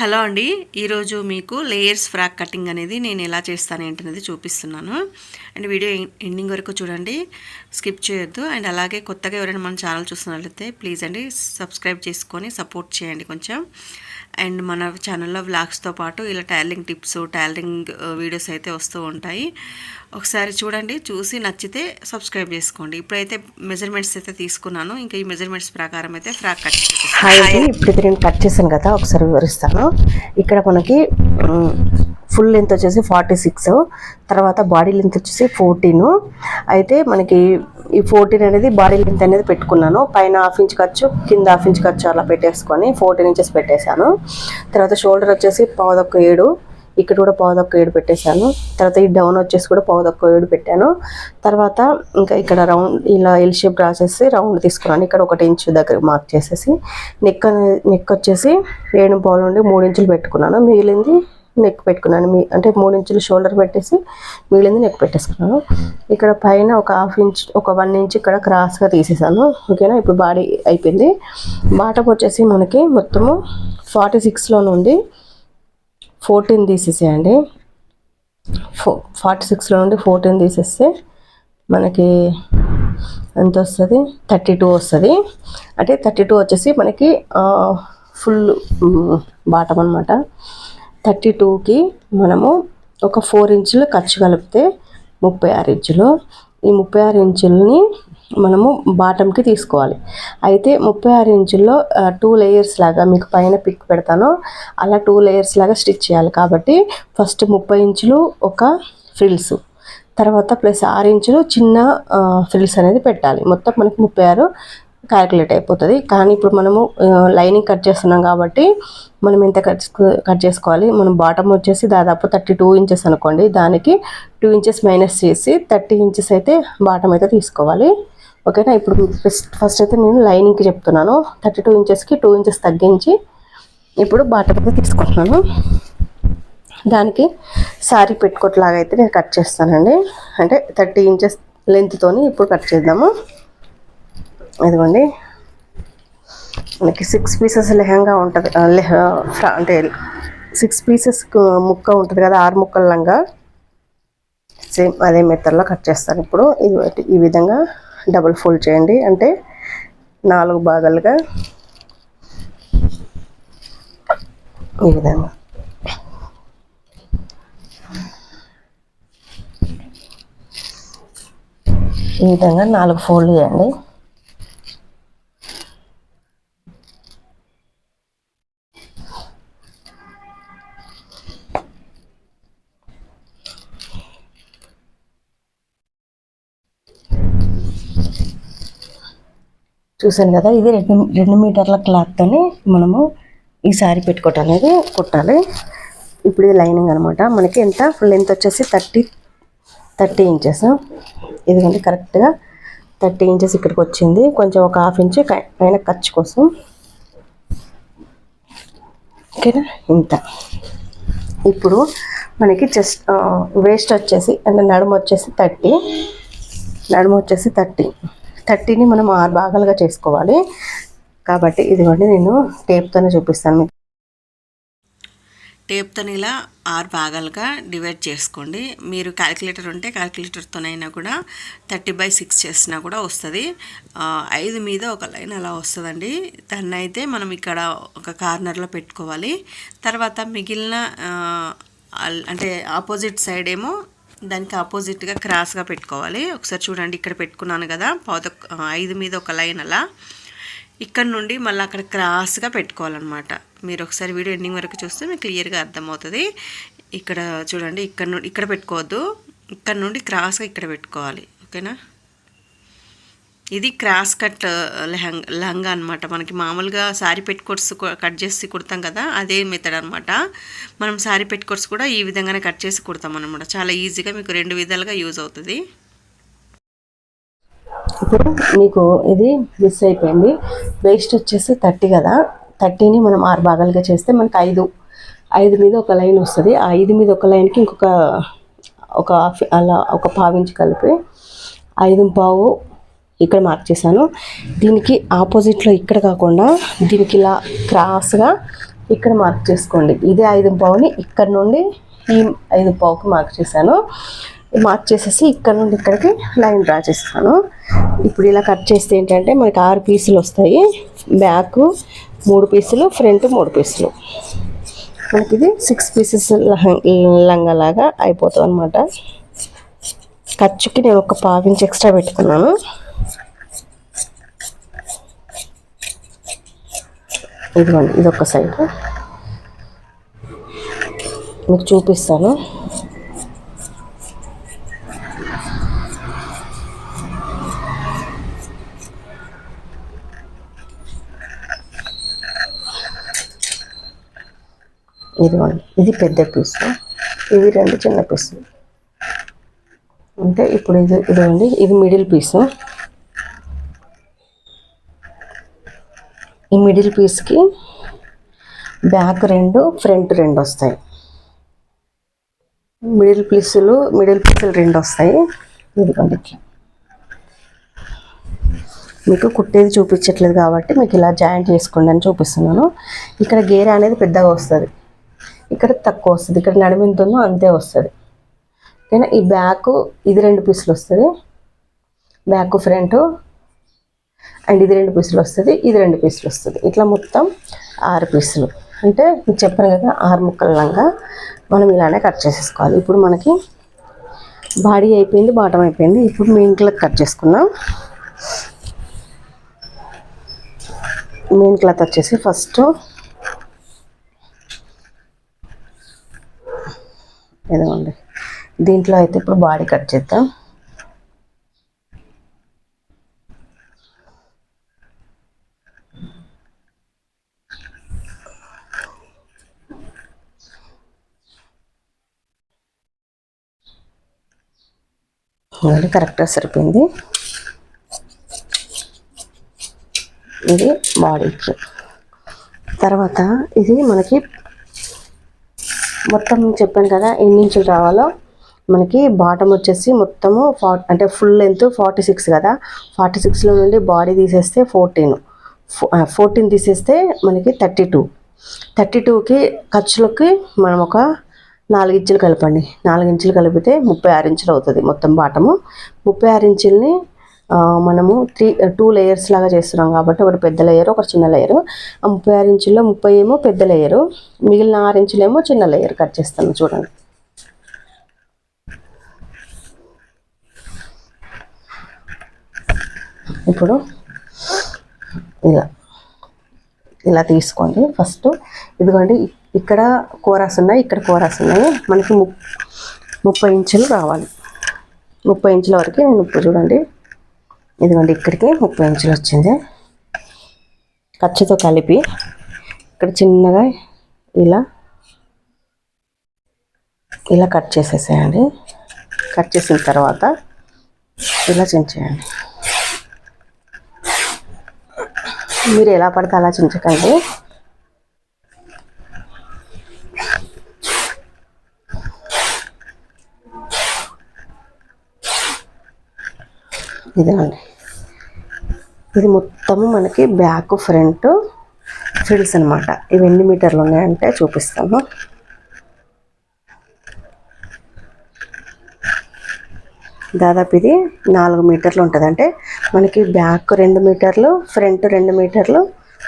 Hello అండి. ఈరోజు మీకు లేయర్స్ ఫ్రాక్ కటింగ్ అనేది నేను ఎలా చేస్తాను ఏంటనేది చూపిస్తున్నాను. అండ్ వీడియో ఎండింగ్ వరకు చూడండి. స్కిప్ చేయొద్దు. అండ్ అలాగే కొత్తగా ఎవరైనా మన ఛానల్ చూస్తున్నట్లయితే ప్లీజ్ అండి సబ్స్క్రైబ్ చేసుకొని సపోర్ట్ చేయండి కొంచెం. అండ్ మన ఛానల్లో వ్లాగ్స్తో పాటు ఇలా టైలరింగ్ టిప్స్ టైలరింగ్ వీడియోస్ అయితే వస్తూ ఉంటాయి. ఒకసారి చూడండి చూసి నచ్చితే సబ్స్క్రైబ్ చేసుకోండి. ఇప్పుడైతే మెజర్మెంట్స్ అయితే తీసుకున్నాను. ఇంకా ఈ మెజర్మెంట్స్ ప్రకారం అయితే ఫ్రాక్ కట్ హాయ్ ఇప్పుడు నేను కట్ చేశాను కదా ఒకసారి వివరిస్తాను. ఇక్కడ మనకి ఫుల్ లెంత్ వచ్చేసి ఫార్టీ సిక్స్ తర్వాత బాడీ లెంత్ వచ్చేసి ఫోర్టీన్ అయితే మనకి ఈ ఫోర్టీన్ అనేది బాడీ లెంత్ అనేది పెట్టుకున్నాను. పైన హాఫ్ ఇంచ్ ఖర్చు కింద హాఫ్ ఇంచ్ ఖర్చు అలా పెట్టేసుకొని ఫోర్టీన్ ఇంచెస్ పెట్టేశాను. తర్వాత షోల్డర్ వచ్చేసి పావుదొక్క ఏడు ఇక్కడ కూడా పావుదొక్క ఏడు పెట్టేశాను. తర్వాత ఈ డౌన్ వచ్చేసి కూడా పావుదొక్క ఏడు పెట్టాను. తర్వాత ఇంకా ఇక్కడ రౌండ్ ఇలా ఎల్ షేప్ రాసేసి రౌండ్ తీసుకున్నాను. ఇక్కడ ఒకటి ఇంచు దగ్గర మార్క్ చేసేసి. నెక్ నెక్ వచ్చేసి ఏడు పావులు నుండి మూడు ఇంచులు పెట్టుకున్నాను. మిగిలింది నెక్ పెట్టుకున్నాను. మీ అంటే మూడు ఇంచులు షోల్డర్ పెట్టేసి మిగిలింది నెక్ పెట్టేసుకున్నాను. ఇక్కడ పైన ఒక హాఫ్ ఇంచ్ ఒక వన్ ఇంచ్ ఇక్కడ క్రాస్గా తీసేసాను. ఓకేనా ఇప్పుడు బాడీ అయిపోయింది. బాటం వచ్చేసి మనకి మొత్తము ఫార్టీ సిక్స్లో నుండి ఫోర్టీన్ తీసేసేయండి. ఫో ఫార్టీ సిక్స్లో నుండి ఫోర్టీన్ తీసేస్తే మనకి ఎంత వస్తుంది? థర్టీ టూ వస్తుంది. అంటే థర్టీ టూ వచ్చేసి మనకి ఫుల్ బాటం అనమాట థర్టీ టూకి మనము ఒక ఫోర్ ఇంచులు ఖర్చు కలిపితే ముప్పై ఆరు ఇంచులు. ఈ ముప్పై ఆరు ఇంచులని మనము బాటంకి తీసుకోవాలి. అయితే ముప్పై ఆరు ఇంచుల్లో టూ లేయర్స్ లాగా మీకు పైన పిక్ పెడతాను. అలా టూ లేయర్స్ లాగా స్టిచ్ చేయాలి కాబట్టి ఫస్ట్ ముప్పై ఇంచులు ఒక ఫ్రిల్స్ తర్వాత ప్లస్ ఆరు ఇంచులు చిన్న ఫ్రిల్స్ అనేది పెట్టాలి. మొత్తం మనకి ముప్పై ఆరు క్యాలిక్యులేట్ అయిపోతుంది. కానీ ఇప్పుడు మనము లైనింగ్ కట్ చేస్తున్నాం కాబట్టి మనం ఎంత కట్ కట్ చేసుకోవాలి? మనం బాటమ్ వచ్చేసి దాదాపు థర్టీ టూ ఇంచెస్ అనుకోండి. దానికి టూ ఇంచెస్ మైనస్ చేసి థర్టీ ఇంచెస్ అయితే బాటమ్ అయితే తీసుకోవాలి. ఓకేనా? ఇప్పుడు ఫస్ట్ ఫస్ట్ అయితే నేను లైనింగ్కి చెప్తున్నాను. థర్టీ టూ ఇంచెస్కి టూ ఇంచెస్ తగ్గించి ఇప్పుడు బాటమ్ అయితే తీసుకుంటున్నాను. దానికి శారీ పెట్టుకోట్లాగా అయితే నేను కట్ చేస్తానండి. అంటే థర్టీ ఇంచెస్ లెంత్తోని ఇప్పుడు కట్ చేద్దాము. ఇదిగోండి. మనకి సిక్స్ పీసెస్ లెహంగా ఉంటుంది. లెహ అంటే సిక్స్ పీసెస్ ముక్క ఉంటుంది కదా ఆరు ముక్కల లంగా సేమ్ అదే మెత్తల్లో కట్ చేస్తాను ఇప్పుడు. ఇది ఈ విధంగా డబుల్ ఫోల్డ్ చేయండి. అంటే నాలుగు భాగాలుగా ఈ విధంగా. ఈ విధంగా నాలుగు ఫోల్డ్ చేయండి. చూసాను కదా ఇది రెండు రెండు మీటర్ల క్లాత్తోని మనము ఈ శారీ పెట్టుకోవటం అనేది కుట్టాలి. ఇప్పుడు ఇది లైనింగ్ అనమాట మనకి ఎంత లెంత్ వచ్చేసి థర్టీ థర్టీ ఇంచెస్. ఇదిగోండి కరెక్ట్గా థర్టీ ఇంచెస్ ఇక్కడికి వచ్చింది. కొంచెం ఒక హాఫ్ ఇంచ్ పైన ఖర్చు కోసం. ఓకేనా? ఇంత. ఇప్పుడు మనకి చెస్ట్ వేస్ట్ వచ్చేసి అంటే నడుము వచ్చేసి థర్టీ నడుము వచ్చేసి థర్టీ. థర్టీని మనం ఆరు భాగాలుగా చేసుకోవాలి. కాబట్టి ఇదిగోండి నేను టేప్తోనే చూపిస్తాను మీకు. టేప్తో ఇలా ఆరు భాగాలుగా డివైడ్ చేసుకోండి. మీరు క్యాలిక్యులేటర్ ఉంటే క్యాలిక్యులేటర్తోనైనా కూడా థర్టీ బై సిక్స్ చేసినా కూడా వస్తుంది. ఐదు మీద ఒక లైన్ అలా వస్తుందండి. దాన్ని అయితే మనం ఇక్కడ ఒక కార్నర్లో పెట్టుకోవాలి. తర్వాత మిగిలిన అంటే ఆపోజిట్ సైడ్ ఏమో దానికి ఆపోజిట్గా క్రాస్గా పెట్టుకోవాలి. ఒకసారి చూడండి ఇక్కడ పెట్టుకున్నాను కదా పాత ఐదు మీద ఒక లైన్ అలా. ఇక్కడ నుండి మళ్ళీ అక్కడ క్రాస్గా పెట్టుకోవాలన్నమాట. మీరు ఒకసారి వీడియో ఎండింగ్ వరకు చూస్తే మీకు క్లియర్గా అర్థమవుతుంది. ఇక్కడ చూడండి ఇక్కడ నుండి ఇక్కడ పెట్టుకోవద్దు. ఇక్కడ నుండి క్రాస్గా ఇక్కడ పెట్టుకోవాలి. ఓకేనా? ఇది క్రాస్ కట్ లెహంగా లెహంగా అనమాట మనకి మామూలుగా శారీ పెట్టుకోట్స్ కట్ చేసి కుడతాం కదా అదే మెథడ్ అనమాట మనం శారీ పెట్టుకోట్స్ కూడా ఈ విధంగానే కట్ చేసి కుడతాం అనమాట చాలా ఈజీగా మీకు రెండు విధాలుగా యూజ్ అవుతుంది. ఇప్పుడు మీకు ఇది మిస్ అయిపోయింది. వేస్ట్ వచ్చేసి థర్టీ కదా. థర్టీని మనం ఆరు భాగాలుగా చేస్తే మనకు ఐదు. ఐదు మీద ఒక లైన్ వస్తుంది. ఆ ఐదు మీద ఒక లైన్కి ఇంకొక ఒక అలా ఒక పావించి కలిపి ఐదు పావు ఇక్కడ మార్క్ చేశాను. దీనికి ఆపోజిట్లో ఇక్కడ కాకుండా దీనికి ఇలా క్రాస్గా ఇక్కడ మార్క్ చేసుకోండి. ఇదే ఐదు పావుని ఇక్కడ నుండి ఈ ఐదు పావుకి మార్క్ చేశాను. మార్క్ చేసేసి ఇక్కడ నుండి ఇక్కడికి లైన్ డ్రా చేస్తాను. ఇప్పుడు ఇలా కట్ చేస్తే ఏంటంటే మనకి ఆరు పీసులు వస్తాయి. బ్యాక్ మూడు పీసులు ఫ్రంట్ మూడు పీసులు మనకి ఇది సిక్స్ పీసెస్ లంగలాగా అయిపోతుంది అనమాట ఖర్చుకి నేను ఒక పావించి ఎక్స్ట్రా పెట్టుకున్నాను. ఇదిగోండి ఇది ఒక సైడ్. మీకు చూపిస్తాను. ఇదిగోండి ఇది పెద్ద పీసు ఇవి రెండు చిన్న పీసులు. అంటే ఇప్పుడు ఇది ఇదిగోండి ఇది మిడిల్ పీసు. ఈ మిడిల్ పీస్కి బ్యాక్ రెండు ఫ్రంట్ రెండు వస్తాయి. మిడిల్ పీసులు మిడిల్ పీసులు రెండు వస్తాయి. ఇదిగోండి. ఇట్లా మీకు కుట్టేది చూపించట్లేదు కాబట్టి మీకు ఇలా జాయింట్ చేసుకోండి అని చూపిస్తున్నాను. ఇక్కడ గేర అనేది పెద్దగా వస్తుంది. ఇక్కడ తక్కువ వస్తుంది. ఇక్కడ నడిమింతుందో అంతే వస్తుంది. ఓకేనా ఈ బ్యాక్ ఇది రెండు పీసులు వస్తుంది. బ్యాక్ ఫ్రంట్ అండ్ ఇది రెండు పీసులు వస్తుంది ఇది రెండు పీసులు వస్తుంది. ఇట్లా మొత్తం ఆరు పీసులు. అంటే చెప్పాను కదా ఆరు ముక్కలంగా మనం ఇలానే కట్ చేసేసుకోవాలి. ఇప్పుడు మనకి బాడీ అయిపోయింది బాటం అయిపోయింది. ఇప్పుడు మెయిన్ కట్ చేసుకున్నాం మెయిన్ క్లాత్ వచ్చేసి ఫస్ట్ ఇదిగోండి దీంట్లో అయితే ఇప్పుడు బాడీ కట్ చేద్దాం. అది కరెక్ట్గా సరిపోయింది. ఇది బాడీకి తర్వాత ఇది మనకి మొత్తం చెప్పాను కదా ఎన్ని ఇంచులు రావాలో మనకి బాటమ్ వచ్చేసి మొత్తము ఫా అంటే ఫుల్ లెంత్ ఫార్టీ సిక్స్ కదా. ఫార్టీ సిక్స్లో నుండి బాడీ తీసేస్తే ఫోర్టీన్ ఫోర్టీన్ తీసేస్తే మనకి థర్టీ టూ థర్టీ టూకి ఖర్చులకి మనం ఒక నాలుగు ఇంచులు కలపండి. నాలుగు ఇంచులు కలిపితే ముప్పై ఆరు ఇంచులు అవుతుంది మొత్తం బాటము. ముప్పై ఆరు ఇంచుల్ని మనము త్రీ టూ లేయర్స్ లాగా చేస్తున్నాం కాబట్టి ఒకటి పెద్ద లేయర్ ఒకటి చిన్న లేయర్. ఆ ముప్పై ఆరు ఇంచుల్లో ముప్పై ఏమో పెద్ద లేయరు. మిగిలిన ఆరు ఇంచులేమో చిన్న లేయర్ కట్ చేస్తాను చూడండి. ఇప్పుడు ఇలా ఇలా తీసుకోండి. ఫస్ట్ ఇదిగోండి ఇక్కడ కోరాస్ ఉన్నాయి ఇక్కడ కోరాస్ ఉన్నాయి. మనకి ము ముప్పై ఇంచులు రావాలి. ముప్పై ఇంచుల వరకు నేను ఇప్పుడు చూడండి. ఇదిగోండి ఇక్కడికి ముప్పై ఇంచులు వచ్చింది. ఖర్చుతో కలిపి ఇక్కడ చిన్నగా ఇలా ఇలా కట్ చేసేసేయండి. కట్ చేసిన తర్వాత ఇలా చించేయండి. మీరు ఎలా పడితే అలా చించకండి. ఇదండి ఇది మొత్తము మనకి బ్యాక్ ఫ్రంట్ ఫ్రిల్స్ అనమాట ఇవి ఎన్ని మీటర్లు ఉన్నాయంటే చూపిస్తాను. దాదాపు ఇది నాలుగు మీటర్లు ఉంటుంది. అంటే మనకి బ్యాక్ రెండు మీటర్లు ఫ్రంట్ రెండు మీటర్లు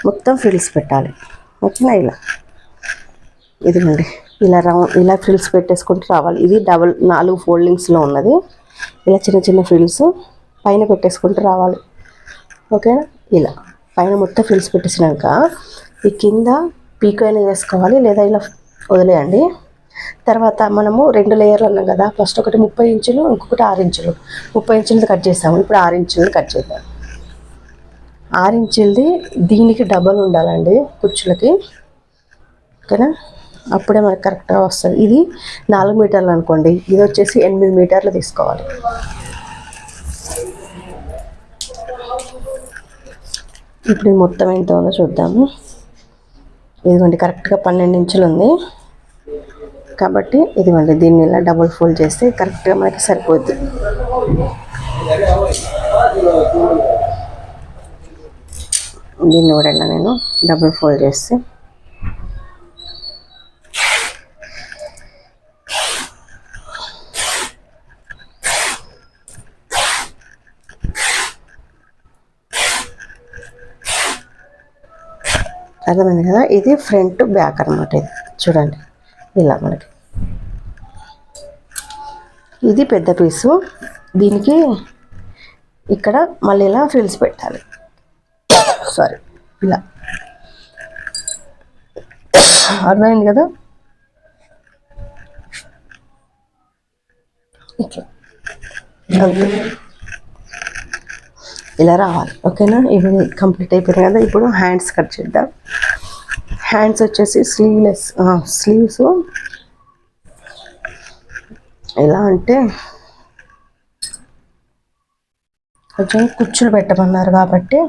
మొత్తం ఫ్రిల్స్ పెట్టాలి. ఓకేనా ఇలా? ఇదిగోండి. ఇలా రౌండ్ ఇలా ఫ్రిల్స్ పెట్టేసుకుంటూ రావాలి. ఇది డబుల్ నాలుగు ఫోల్డింగ్స్లో ఉన్నది. ఇలా చిన్న చిన్న ఫ్రిల్స్ పైన పెట్టేసుకుంటూ రావాలి. ఓకేనా? ఇలా. పైన మొత్తం ఫ్రిల్స్ పెట్టేసినాక ఈ కింద పీక్ అయినా చేసుకోవాలి లేదా ఇలా వదిలేయండి. తర్వాత మనము రెండు లేయర్లు అన్నాం కదా ఫస్ట్ ఒకటి ముప్పై ఇంచులు ఇంకొకటి ఆరు ఇంచులు. ముప్పై ఇంచులది కట్ చేసాము. ఇప్పుడు ఆరు ఇంచులది కట్ చేద్దాం. ఆరు ఇంచులది దీనికి డబల్ ఉండాలండి కుర్చీలకి. ఓకేనా? అప్పుడే మనకి కరెక్ట్గా వస్తుంది. ఇది నాలుగు మీటర్లు అనుకోండి. ఇది వచ్చేసి ఎనిమిది మీటర్లు తీసుకోవాలి. ఇప్పుడు మొత్తం ఎంత ఉందో చూద్దాము. ఇదిగోండి కరెక్ట్గా పన్నెండు ఇంచులు ఉంది. కాబట్టి ఇదిగోండి దీన్ని ఇలా డబుల్ ఫోల్డ్ చేస్తే కరెక్ట్గా మనకి సరిపోద్ది. దీన్ని కూడా ఇలా నేను డబుల్ ఫోల్డ్ చేస్తే అర్థమైంది కదా? ఇది ఫ్రంట్ బ్యాక్ అనమాట ఇది. చూడండి. ఇలా మనకి. ఇది పెద్ద పీసు. దీనికి ఇక్కడ మళ్ళీ ఇలా ఫ్రిల్స్ పెట్టాలి. సారీ ఇలా. అర్థమైంది కదా? ఇట్లా. అంతే. ఇలా రావాలి. ఓకేనా? ఇవి కంప్లీట్ అయిపోయింది కదా ఇప్పుడు హ్యాండ్స్ కట్ చేద్దాం. హ్యాండ్స్ వచ్చేసి స్లీవ్లెస్ స్లీవ్స్. ఎలా అంటే కొంచెం కుచ్చులు పెట్టమన్నారు కాబట్టి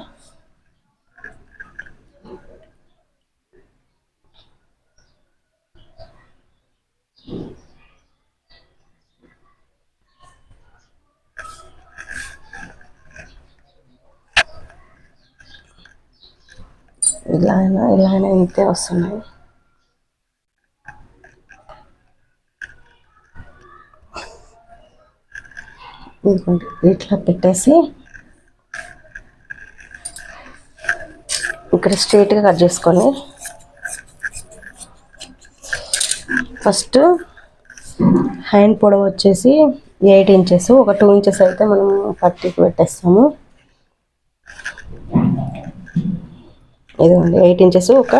ఇలా అయినా ఇలా అయినా ఇంతే వస్తున్నాయి ఇదిగోండి ఇట్లా పెట్టేసి ఇక్కడ స్ట్రైట్గా కట్ చేసుకొని ఫస్ట్ హ్యాండ్ పొడవు వచ్చేసి ఎయిట్ ఇంచెస్ ఒక టూ ఇంచెస్ అయితే మనం పట్టికి పెట్టేస్తాము. ఇదిగోండి ఎయిట్ ఇంచెస్ ఒక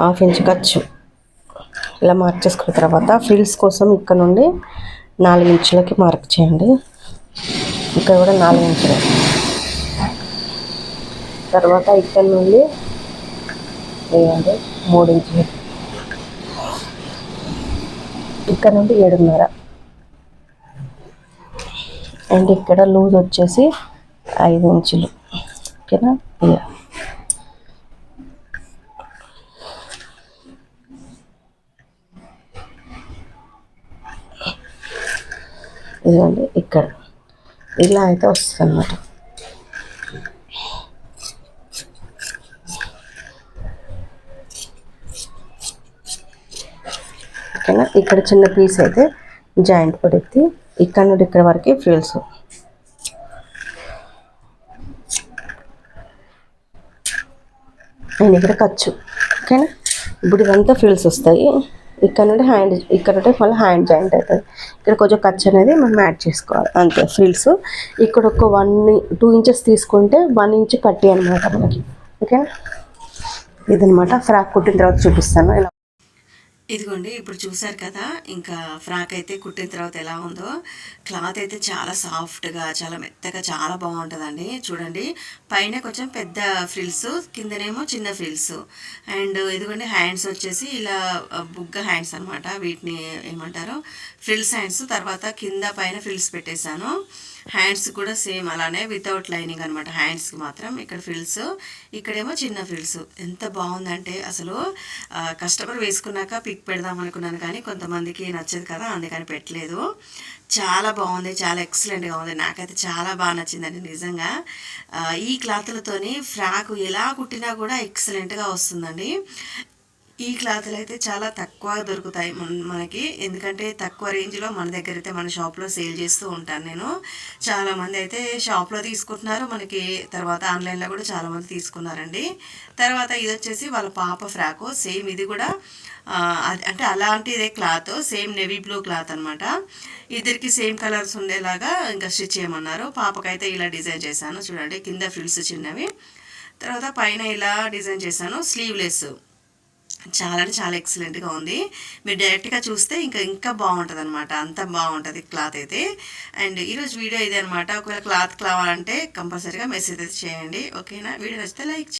హాఫ్ ఇంచ్ ఖర్చు ఇలా మార్క్ చేసుకున్న తర్వాత ఫ్రిల్స్ కోసం ఇక్కడ నుండి నాలుగు ఇంచులకి మార్క్ చేయండి. ఇక్కడ కూడా నాలుగు ఇంచులు. తర్వాత ఇక్కడ నుండి వేయండి మూడు ఇంచులు. ఇక్కడ నుండి ఏడున్నర. అండ్ ఇక్కడ లూజ్ వచ్చేసి ఐదు ఇంచులు. ఓకేనా? ఇలా ఇదిగోండి ఇక్కడ. ఇలా అయితే వస్తుంది అనమాట ఓకేనా? ఇక్కడ చిన్న పీస్ అయితే జాయింట్ పడుద్ది ఇక్కడ నుండి ఇక్కడ వరకు ఫ్రిల్స్ అండ్ ఇక్కడ ఖర్చు ఓకేనా? ఇప్పుడు ఇదంతా ఫ్రిల్స్ వస్తాయి. ఇక్కడ నుండి హ్యాండ్ ఇక్కడ నుండి మళ్ళీ హ్యాండ్ జాయింట్ అవుతుంది. ఇక్కడ కొంచెం ఖర్చు అనేది మనం యాడ్ చేసుకోవాలి. అంతే ఫ్రిల్స్. ఇక్కడ ఒక వన్ టూ ఇంచెస్ తీసుకుంటే వన్ ఇంచ్ పట్టి అనమాట మనకి. ఓకేనా? ఇదనమాట ఫ్రాక్ కుట్టిన తర్వాత చూపిస్తాను. ఇలా ఇదిగోండి ఇప్పుడు చూసారు కదా ఇంకా ఫ్రాక్ అయితే కుట్టిన తర్వాత ఎలా ఉందో. క్లాత్ అయితే చాలా సాఫ్ట్గా చాలా మెత్తగా చాలా బాగుంటుందండి. చూడండి పైన కొంచెం పెద్ద ఫ్రిల్స్ కిందనేమో చిన్న ఫ్రిల్స్. అండ్ ఇదిగోండి హ్యాండ్స్ వచ్చేసి ఇలా బుగ్గ హ్యాండ్స్ అనమాట వీటిని ఏమంటారు? ఫ్రిల్స్ హ్యాండ్స్ తర్వాత కింద పైన ఫ్రిల్స్ పెట్టేశాను. హ్యాండ్స్ కూడా సేమ్ అలానే వితౌట్ లైనింగ్ అనమాట హ్యాండ్స్కి మాత్రం ఇక్కడ ఫ్రిల్స్ ఇక్కడేమో చిన్న ఫ్రిల్స్ ఎంత బాగుందంటే అసలు కస్టమర్ వేసుకున్నాక పిక్ పెడదాం అనుకున్నాను కానీ కొంతమందికి నచ్చదు కదా అందుకని పెట్టలేదు. చాలా బాగుంది చాలా ఎక్సలెంట్గా ఉంది. నాకైతే చాలా బాగా నచ్చిందండి నిజంగా. ఈ క్లాత్లతోని ఫ్రాక్ ఎలా కుట్టినా కూడా ఎక్సలెంట్గా వస్తుందండి. ఈ క్లాతులు అయితే చాలా తక్కువ దొరుకుతాయి మన- మనకి. ఎందుకంటే తక్కువ రేంజ్లో మన దగ్గర అయితే మన షాప్లో సేల్ చేస్తూ ఉంటాను నేను. చాలా మంది అయితే షాప్లో తీసుకుంటున్నారు. మనకి తర్వాత ఆన్లైన్లో కూడా చాలామంది తీసుకున్నారండి. తర్వాత ఇది వచ్చేసి వాళ్ళ పాప ఫ్రాకు. సేమ్ ఇది కూడా అంటే అలాంటిదే cloth. Same navy blue cloth అనమాట ఇద్దరికి సేమ్ కలర్స్ ఉండేలాగా ఇంకా స్టిచ్ చేయమన్నారు. పాపకైతే ఇలా డిజైన్ చేశాను. చూడండి కింద ఫ్రిల్స్ చిన్నవి. తర్వాత పైన ఇలా డిజైన్ చేశాను. స్లీవ్లెస్. చాలా అంటే చాలా ఎక్సలెంట్గా ఉంది. మీరు డైరెక్ట్గా చూస్తే ఇంకా ఇంకా బాగుంటుంది అనమాట అంత బాగుంటుంది క్లాత్ అయితే. అండ్ ఈరోజు వీడియో ఇదే అనమాట ఒకవేళ క్లాత్ కావాలంటే కంపల్సరీగా మెసేజ్ అయితే చేయండి. ఓకేనా వీడియో నచ్చితే లైక్